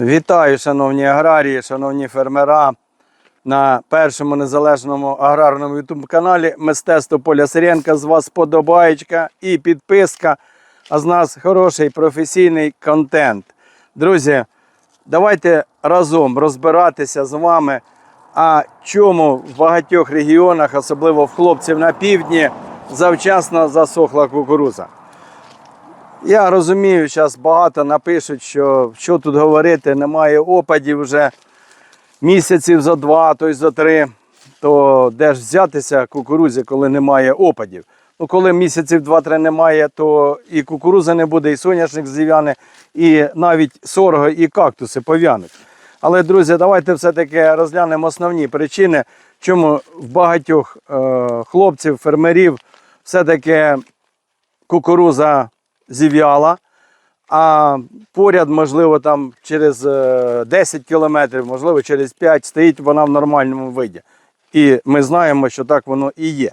Вітаю, шановні аграрії, шановні фермера на першому незалежному аграрному ютуб каналі Мистецтво Поля Сиренка. З вас подобаєчка і підписка, а з нас хороший професійний контент. Друзі, давайте разом розбиратися з вами, а чому в багатьох регіонах, особливо в хлопців на півдні, завчасно засохла кукуруза. Я розумію, зараз багато напишуть, що що тут говорити, немає опадів вже місяців за два, то й за три. То де ж взятися кукурузі, коли немає опадів? Ну, коли місяців два-три немає, то і кукуруза не буде, і соняшник зів'яне, і навіть сорго, і кактуси пов'януть. Але, друзі, давайте все-таки розглянемо основні причини, чому в багатьох е, хлопців, фермерів все-таки кукуруза зів'яла, а поряд, можливо, там через е, 10 кілометрів, можливо, через 5 стоїть вона в нормальному виді. І ми знаємо, що так воно і є.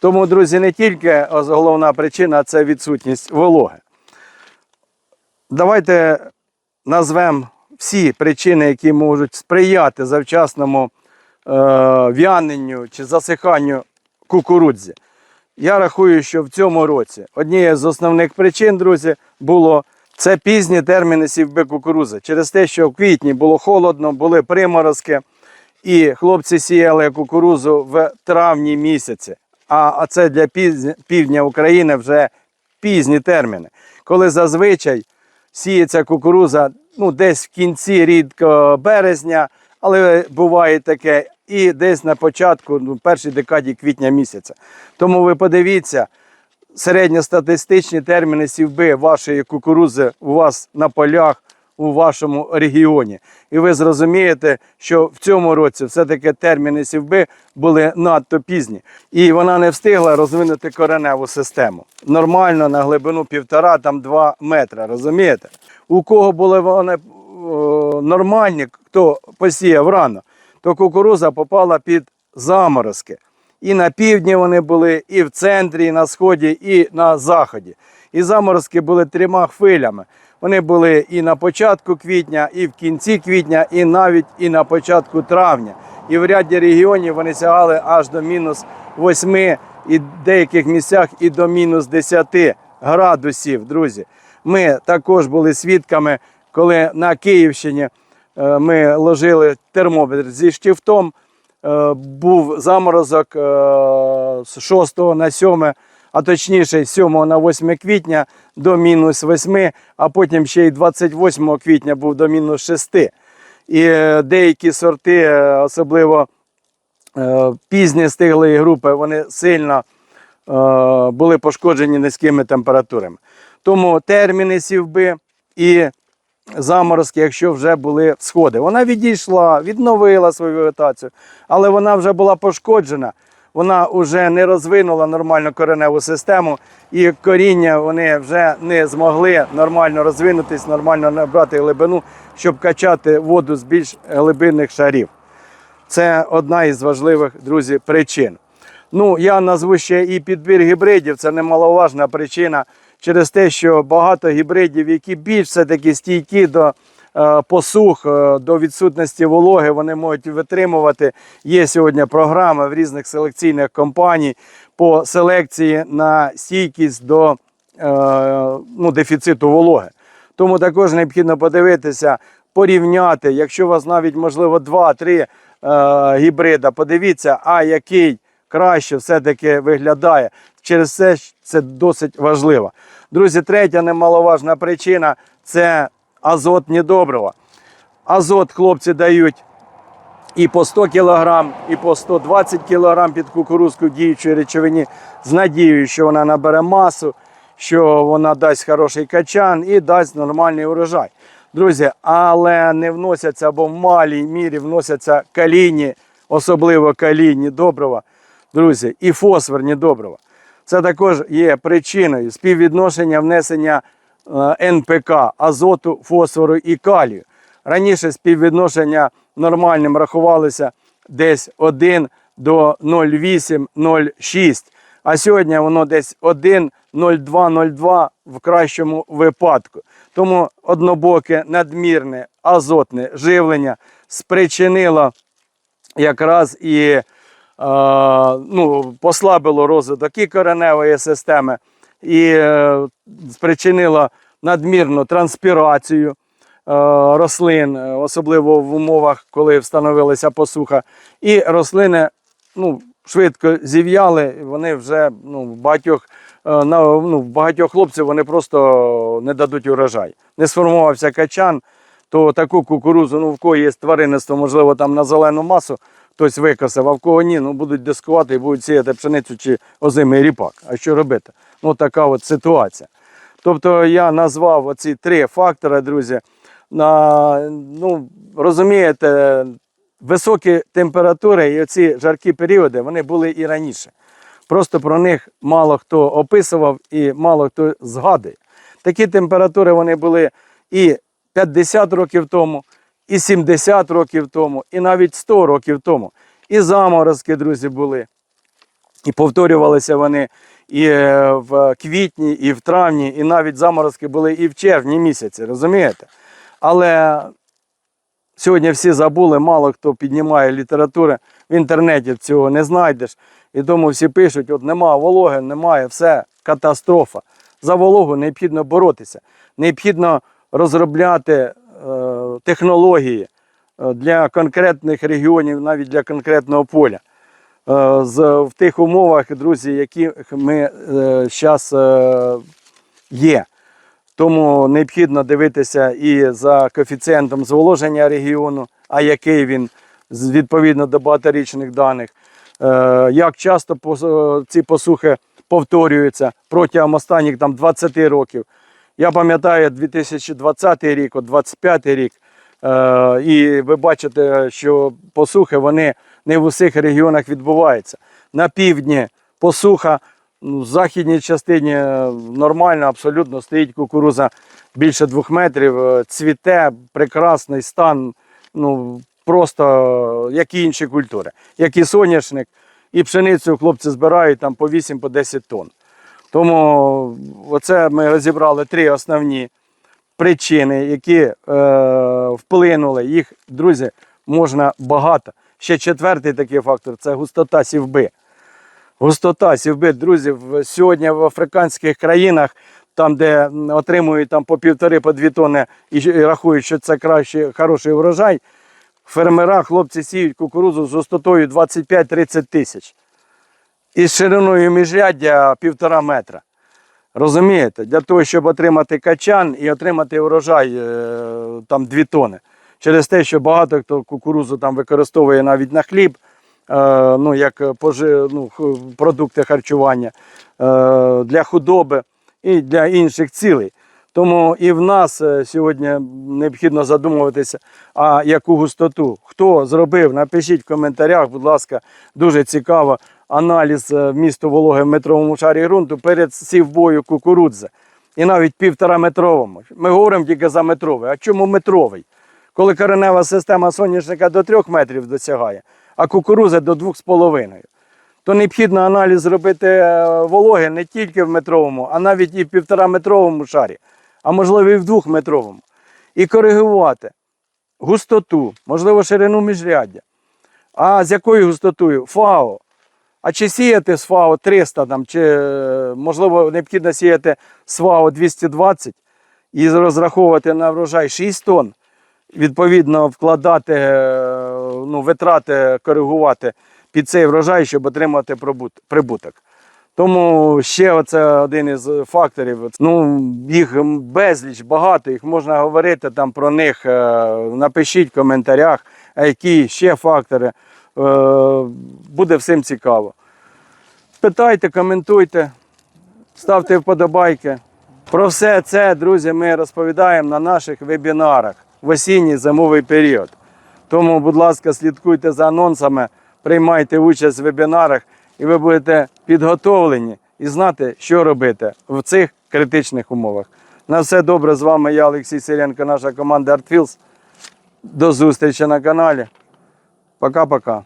Тому, друзі, не тільки головна причина це відсутність вологи. Давайте назвемо всі причини, які можуть сприяти завчасному е, в'яненню чи засиханню кукурудзі. Я рахую, що в цьому році однією з основних причин, друзі, було це пізні терміни сівби кукурузи. Через те, що в квітні було холодно, були приморозки, і хлопці сіяли кукурузу в травні місяці. А, це для півдня України вже пізні терміни. Коли зазвичай сіється кукуруза ну, десь в кінці рідко березня, але буває таке і десь на початку, ну, першій декаді квітня місяця. Тому ви подивіться, середньостатистичні терміни сівби вашої кукурузи у вас на полях у вашому регіоні. І ви зрозумієте, що в цьому році все-таки терміни сівби були надто пізні. І вона не встигла розвинути кореневу систему. Нормально на глибину півтора, там два метри, розумієте? У кого були вони о, нормальні, хто посіяв рано, то кукуруза попала під заморозки. І на півдні вони були, і в центрі, і на сході, і на заході. І заморозки були трьома хвилями. Вони були і на початку квітня, і в кінці квітня, і навіть і на початку травня. І в ряді регіонів вони сягали аж до мінус 8, і в деяких місцях і до мінус 10 градусів, друзі. Ми також були свідками, коли на Київщині ми ложили термометр зі штифтом. Е, Був заморозок е, з 6 на 7, а точніше з 7 на 8 квітня до мінус 8, а потім ще й 28 квітня був до мінус 6. І е, деякі сорти, е, особливо е, пізні стиглої групи, вони сильно е, були пошкоджені низькими температурами. Тому терміни сівби і заморозки, якщо вже були сходи. Вона відійшла, відновила свою вегетацію, але вона вже була пошкоджена. Вона вже не розвинула нормальну кореневу систему, і коріння вони вже не змогли нормально розвинутись, нормально набрати глибину, щоб качати воду з більш глибинних шарів. Це одна із важливих, друзі, причин. Ну, я назву ще і підбір гібридів. Це немаловажна причина через те, що багато гібридів, які більш все-таки стійкі до е, посух, е, до відсутності вологи, вони можуть витримувати. Є сьогодні програми в різних селекційних компаній по селекції на стійкість до е, ну, дефіциту вологи. Тому також необхідно подивитися, порівняти, якщо у вас навіть можливо 2-3 е, гібрида, подивіться, а який краще все-таки виглядає. Через це це досить важливо. Друзі, третя немаловажна причина це азотні добрива. Азот хлопці дають і по 100 кг, і по 120 кг під кукурузку діючої речовині з надією, що вона набере масу, що вона дасть хороший качан і дасть нормальний урожай. Друзі, але не вносяться або в малій мірі вносяться калійні, особливо калійні добрива, друзі, і фосфорні добрива. Це також є причиною співвідношення внесення е, НПК, азоту, фосфору і калію. Раніше співвідношення нормальним рахувалося десь 1 до 0,8-0,6, а сьогодні воно десь 1 0,2-0,2 в кращому випадку. Тому однобоке надмірне азотне живлення спричинило якраз і ну, послабило розвиток і кореневої системи, і е, спричинило надмірну транспірацію е, рослин, е, особливо в умовах, коли встановилася посуха. І рослини ну, швидко зів'яли, вони вже ну, багатьох, е, на, ну, багатьох хлопців вони просто не дадуть урожай. Не сформувався качан, то таку кукурузу, ну в кого є тваринництво, можливо, там на зелену масу хтось викосив, а в кого ні, ну будуть дискувати і будуть сіяти пшеницю чи озимий ріпак. А що робити? Ну така от ситуація. Тобто я назвав оці три фактори, друзі. На, ну, розумієте, високі температури і оці жаркі періоди вони були і раніше. Просто про них мало хто описував і мало хто згадує. Такі температури вони були і 50 років тому, і 70 років тому, і навіть 100 років тому. І заморозки, друзі, були. І повторювалися вони і е, в квітні, і в травні, і навіть заморозки були і в червні місяці, розумієте? Але сьогодні всі забули, мало хто піднімає літератури. В інтернеті цього не знайдеш. І тому всі пишуть: от нема вологи, немає, все, катастрофа. За вологу необхідно боротися. Необхідно розробляти технології е, для конкретних регіонів, навіть для конкретного поля. Е, в тих умовах, друзі, які ми зараз є. Тому необхідно дивитися і за коефіцієнтом зволоження регіону, а який він відповідно до багаторічних даних. Е, Як часто ці посухи повторюються протягом останніх там, 20 років. Я пам'ятаю 2020 рік, 2025 рік. Е, І ви бачите, що посухи вони не в усіх регіонах відбуваються. На півдні посуха, ну, в західній частині е, нормально, абсолютно стоїть кукуруза більше двох метрів, е, цвіте, прекрасний стан, ну просто як і інші культури, як і соняшник, і пшеницю хлопці збирають там по 8-10 тонн. Тому оце ми розібрали три основні причини, які е, вплинули. Їх, друзі, можна багато. Ще четвертий такий фактор це густота сівби. Густота сівби, друзі, сьогодні в африканських країнах, там, де отримують там, по півтори, по дві тонни і, рахують, що це краще, хороший врожай, фермера, хлопці сіють кукурудзу з густотою 25-30 тисяч. І з шириною міжряддя півтора метра. Розумієте? Для того, щоб отримати качан і отримати урожай е, там 2 тони. Через те, що багато хто кукурузу там використовує навіть на хліб, е, ну, як пожи, ну, продукти харчування е, для худоби і для інших цілей. Тому і в нас е, сьогодні необхідно задумуватися, а яку густоту. Хто зробив, напишіть в коментарях, будь ласка, дуже цікаво аналіз е, вмісту вологи в метровому шарі ґрунту перед сівбою кукурудзи. І навіть півтора метровому. Ми говоримо тільки за метровий. А чому метровий? Коли коренева система соняшника до 3 метрів досягає, а кукурудза до 2,5. То необхідно аналіз зробити е, вологи не тільки в метровому, а навіть і в півтораметровому шарі, а можливо і в двохметровому. І коригувати густоту, можливо, ширину міжряддя. А з якою густотою? ФАО. А чи сіяти з ФАО 300, там, чи е, можливо необхідно сіяти з ФАО 220 і розраховувати на врожай 6 тонн, відповідно вкладати е, ну, витрати, коригувати під цей врожай, щоб отримати прибуток. Тому ще оце один із факторів. Ну, їх безліч, багато, їх можна говорити там про них. е, Напишіть в коментарях, які ще фактори. Е, Буде всім цікаво. Питайте, коментуйте, ставте вподобайки. Про все це, друзі, ми розповідаємо на наших вебінарах в осінній зимовий період. Тому, будь ласка, слідкуйте за анонсами, приймайте участь в вебінарах, і ви будете підготовлені і знати, що робити в цих критичних умовах. На все добре з вами я, Олексій Сиренко, наша команда ArtFields. До зустрічі на каналі. Пока-пока.